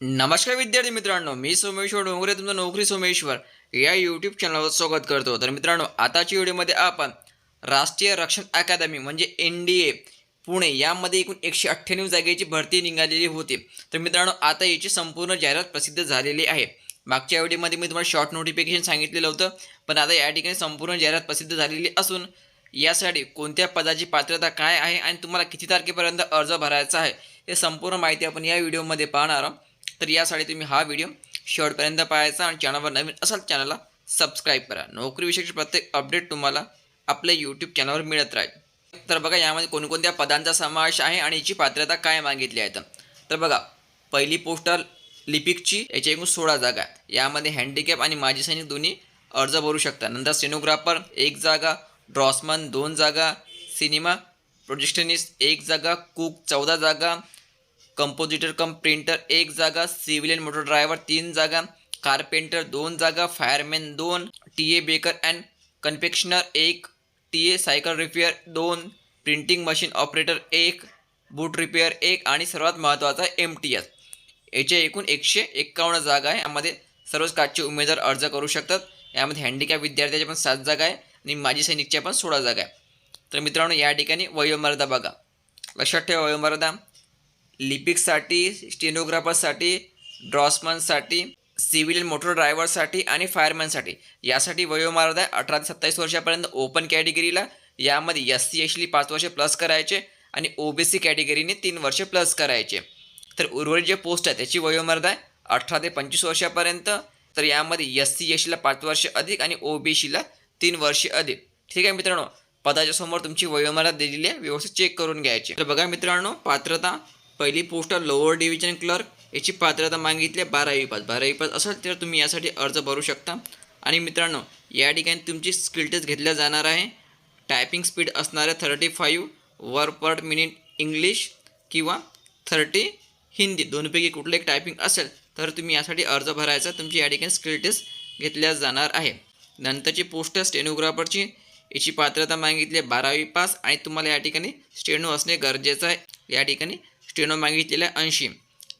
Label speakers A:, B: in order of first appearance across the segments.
A: नमस्कार विद्यार्थी मित्रांनो मी सोमेश्वर डोंगरे तुमचं नोकरी सोमेश्वर या यूट्यूब चॅनलवर स्वागत करतो. तर मित्रांनो आताच्या व्हिडिओमध्ये आपण राष्ट्रीय रक्षण अकादमी म्हणजे एन डी ए पुणे यामध्ये एकूण एकशे अठ्ठ्याण्णव जागेची भरती निघालेली होती. तर मित्रांनो आता याची संपूर्ण जाहिरात प्रसिद्ध झालेली आहे. मागच्या व्हिडिओमध्ये मी तुम्हाला शॉर्ट नोटिफिकेशन सांगितलेलं होतं पण आता या ठिकाणी संपूर्ण जाहिरात प्रसिद्ध झालेली असून यासाठी कोणत्या पदाची पात्रता काय आहे आणि तुम्हाला किती तारखेपर्यंत अर्ज भरायचा आहे हे संपूर्ण माहिती आपण या व्हिडिओमध्ये पाहणार आहोत. तर यासाठी तुम्ही हा व्हिडिओ शेवटपर्यंत पाहायचा आणि चॅनलवर नवीन असाल चॅनलला सबस्क्राईब करा. नोकरीविषयीचे प्रत्येक अपडेट तुम्हाला आपल्या यूट्यूब चॅनलवर मिळत राहील. तर बघा यामध्ये कोणकोणत्या पदांचा समावेश आहे आणि याची पात्रता काय मागितली आहे? तर. तर बघा पहिली पोस्टल लिपिकची याच्या एकूण सोळा जागा आहेत. यामध्ये हँडिकॅप आणि माजी सैनिक दोन्ही अर्ज भरू शकतात. नंतर सिनोग्राफर एक जागा. ड्रॉसमन दोन जागा. सिनेमा प्रोजेक्शनिस्ट एक जागा. कुक चौदा जागा. कंपोजिटर कम प्रिंटर एक जागा सिव्हिलियन मोटर ड्रायव्हर तीन जागा कारपेंटर दोन जागा फायरमॅन दोन T A baker and confectioner एक टी ए सायकल रिपेअर दोन प्रिंटिंग मशीन ऑपरेटर एक बूट रिपेअर एक आणि सर्वात महत्त्वाचा एम टी एस याच्या एकूण एकशे एक्कावन्न जागा आहे. यामध्ये सर्वच काचचे उमेदवार अर्ज करू शकतात. यामध्ये हँडिकॅप विद्यार्थ्याच्या पण सात जागा आहे आणि माजी सैनिकच्या पण सोळा जागा आहे. तर मित्रांनो या ठिकाणी वयोमर्यादा बघा. लक्षात ठेवा वयोमर्यादा. लिपिकसाठी स्टेनोग्राफरसाठी ड्रॉसमनसाठी सिव्हिल मोटर ड्रायव्हरसाठी आणि फायरमॅनसाठी. यासाठी वयोमर्यादा अठरा ते सत्तावीस वर्षापर्यंत ओपन कॅटेगरीला. यामध्ये एस सी एसली पाच वर्ष प्लस करायचे आणि ओ बी सी कॅटेगरीने तीन वर्ष प्लस करायचे. तर उर्वरित जे पोस्ट आहे त्याची वयोमर्यादा आहे अठरा ते पंचवीस वर्षापर्यंत. तर यामध्ये एस सी एसला पाच वर्ष अधिक आणि ओ बी सीला तीन वर्षे अधिक. ठीक आहे मित्रांनो? पदाच्या समोर तुमची वयोमर्यादा दिलेली आहे व्यवस्थित चेक करून घ्यायची. तर बघा मित्रांनो पात्रता पहिली पोस्ट लोअर डिव्हिजन क्लर्क याची पात्रता मागितली आहे बारावी पास. बारावी पास असेल तर तुम्ही यासाठी अर्ज भरू शकता. आणि मित्रांनो या ठिकाणी तुमची स्किल टेस्ट घेतल्या जाणार आहे. टायपिंग स्पीड असणाऱ्या थर्टी फाईव्ह वर पर मिनिट इंग्लिश किंवा थर्टी हिंदी दोनपैकी कुठलं एक टायपिंग असेल तर तुम्ही यासाठी अर्ज भरायचा. तुमची या ठिकाणी स्किल टेस्ट घेतल्या जाणार आहे. नंतरची पोस्ट स्टेनोग्राफरची याची पात्रता मागितली आहे बारावी पास. आणि तुम्हाला या ठिकाणी स्टेनो असणे गरजेचं आहे. या ठिकाणी स्टेनो मागितलेल्या आहे ऐंशी.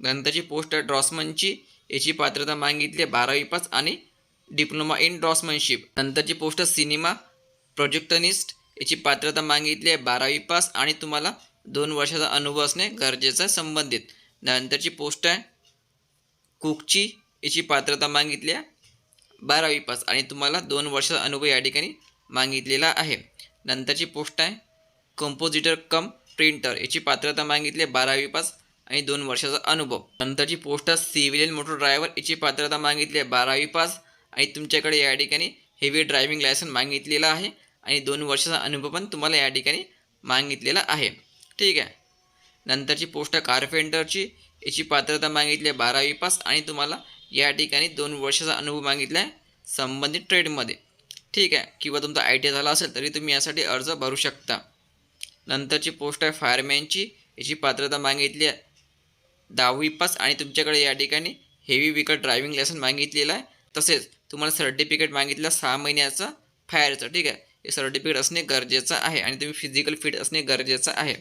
A: नंतरची पोस्ट ड्रॉसमनची याची पात्रता मागितली आहे बारावी पास आणि डिप्लोमा इन ड्रॉसमनशिप. नंतरची पोस्ट सिनेमा प्रोजेक्टनिस्ट याची पात्रता मागितली आहे बारावी पास आणि तुम्हाला दोन वर्षाचा अनुभव असणे गरजेचं आहे संबंधित. नंतरची पोस्ट आहे कुकची याची पात्रता मागितली आहे बारावी पास आणि तुम्हाला दोन वर्षाचा अनुभव या ठिकाणी मागितलेला आहे. नंतरची पोस्ट आहे कंपोजिटर कम प्रिंटर याची पात्रता मागितली आहे बारावी पास आणि दोन वर्षाचा अनुभव. नंतरची पोस्ट आहे सिव्हिलियन मोटर ड्रायव्हर याची पात्रता मागितली आहे बारावी पास आणि तुमच्याकडे या ठिकाणी हेवी ड्रायव्हिंग लायसन मागितलेलं आहे आणि दोन वर्षाचा अनुभव पण तुम्हाला या ठिकाणी मागितलेला आहे. ठीक आहे. नंतरची पोस्ट आहे कारपेंटरची याची पात्रता मागितली आहे बारावी पास आणि तुम्हाला या ठिकाणी दोन वर्षाचा अनुभव मागितला आहे संबंधित ट्रेडमध्ये ठीक आहे. किंवा तुमचा आय टी आय झाला असेल तरी तुम्ही यासाठी अर्ज भरू शकता. नंतरची पोस्ट आहे फायरमॅनची. याची पात्रता मागितली आहे. दहावी पास आणि तुमच्याकडे या ठिकाणी हेवी व्हिकल ड्रायव्हिंग लायसन मागितलेलं आहे. तसेच तुम्हाला सर्टिफिकेट मागितलं सहा महिन्याचं फायरचं ठीक आहे? हे सर्टिफिकेट असणे गरजेचं आहे आणि तुम्ही फिजिकल फिट असणे गरजेचं आहे.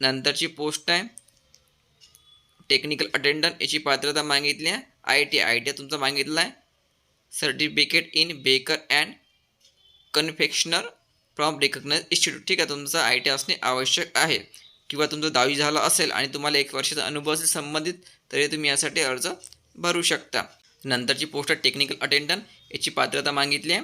A: नंतरची पोस्ट आहे टेक्निकल अटेंडंट याची पात्रता मागितली आहे. आय टी आय टी तुमचं मागितला आहे. Certificate in baker and confectioner from recognise institute ठीक आहे तुमचं आय टी असणे आवश्यक आहे. किंवा तुमचं दहावी झालं असेल आणि तुम्हाला एक वर्षाचा अनुभव असेल संबंधित तरी तुम्ही यासाठी अर्ज भरू शकता. नंतरची पोस्ट आहे टेक्निकल अटेंडंट याची पात्रता मागितली आहे.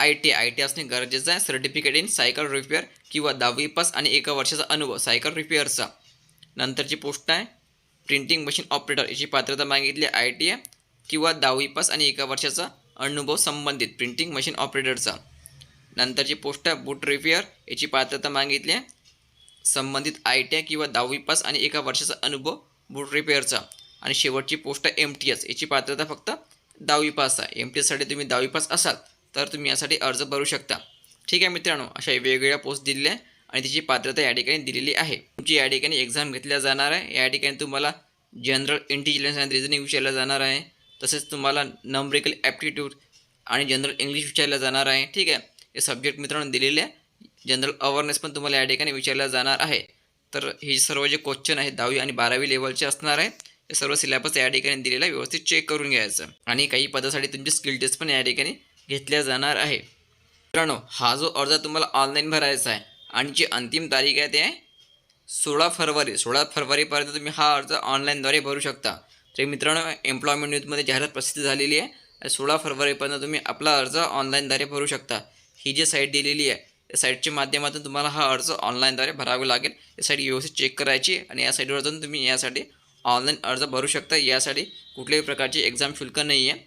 A: आय टी आय टी असणे गरजेचं आहे. सर्टिफिकेट इन सायकल रिपेअर किंवा दहावी पास आणि एका वर्षाचा अनुभव सायकल रिपेअरचा नंतरची पोस्ट आहे प्रिंटिंग मशीन ऑपरेटर याची पात्रता मागितली आहे आय टी आय किंवा दहावी पास आणि एका वर्षाचा अनुभव संबंधित प्रिंटिंग मशीन ऑपरेटरचा नंतरची पोस्ट आहे बूट रिपेअर याची पात्रता मागितली आहे. संबंधित आय टी आय किंवा दहावी पास आणि एका वर्षाचा अनुभव बूट रिपेअरचा आणि शेवटची पोस्ट आहे एम टी एस याची पात्रता फक्त दहावी पास आहे. एम टी एससाठी तुम्ही दहावी पास असाल तर तुम्ही यासाठी अर्ज भरू शकता. ठीक आहे मित्रांनो अशा वेगवेगळ्या पोस्ट दिलेल्या आहे आणि तिची पात्रता या ठिकाणी दिलेली आहे. तुमची या ठिकाणी एक्झाम घेतल्या जाणार आहे. या ठिकाणी तुम्हाला जनरल इंटेलिजन्स अँड रिझनिंग विचारलं जाणार आहे. तसेच तुम्हाला नंबरिकल ॲप्टिट्यूड आणि जनरल इंग्लिश विचारलं जाणार आहे. ठीक आहे? हे सब्जेक्ट मित्रांनो दिलेले आहे. जनरल अवेअरनेस पण तुम्हाला या ठिकाणी विचारला जाणार आहे. तर हे सर्व जे क्वेश्चन आहेत दहावी आणि बारावी लेवलचे असणार आहे हे सर्व सिलेबस या ठिकाणी दिलेला व्यवस्थित चेक करून घ्यायचं. आणि काही पदासाठी तुमची स्किल टेस्ट पण या ठिकाणी घेतल्या जाणार आहे. मित्रांनो हा जो अर्ज तुम्हाला ऑनलाईन भरायचा आहे आणि जी अंतिम तारीख आहे ते आहे सोळा फरवरी. सोळा फरवरीपर्यंत तुम्ही हा अर्ज ऑनलाईनद्वारे भरू शकता. तर मित्रांनो एम्प्लॉयमेंट न्यूजमध्ये जाहिरात प्रसिद्ध झालेली आहे. सोळा फरवरीपर्यंत तुम्ही आपला अर्ज ऑनलाईनद्वारे भरू शकता. ही जी साईट दिलेली आहे त्या साईटच्या माध्यमातून तुम्हाला हा अर्ज ऑनलाईनद्वारे भरावा लागेल. या साईट व्यवस्थित चेक करायची आणि या साईटवर जाऊन तुम्ही यासाठी ऑनलाईन अर्ज भरू शकता. यासाठी कुठल्याही प्रकारची एक्झाम शुल्क नाही आहे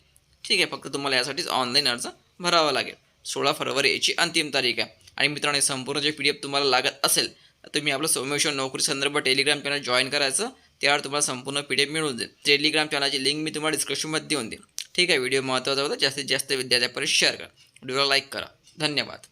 A: ठीक आहे फक्त तुम्हाला यासाठीच ऑनलाईन अर्ज भरावा लागेल. सोळा फरवरी याची अंतिम तारीख आहे. आणि मित्रांनो हे संपूर्ण जे पी डी एफ तुम्हाला लागत असेल तर तुम्ही आपलं सोमेश्वर नोकरी संदर्भ टेलिग्राम चॅनल जॉईन करायचं. त्यावर तुम्हाला संपूर्ण पी डी एफ मिळून जाईल. टेलिग्राम चॅनलची लिंक मी तुम्हाला डिस्क्रिप्शनमध्ये देऊन देईन. ठीक आहे व्हिडिओ महत्त्वाचा होता. जास्तीत जास्त विद्यार्थ्यापर्यंत शेअर करा. व्हिडिओला लाईक करा. धन्यवाद.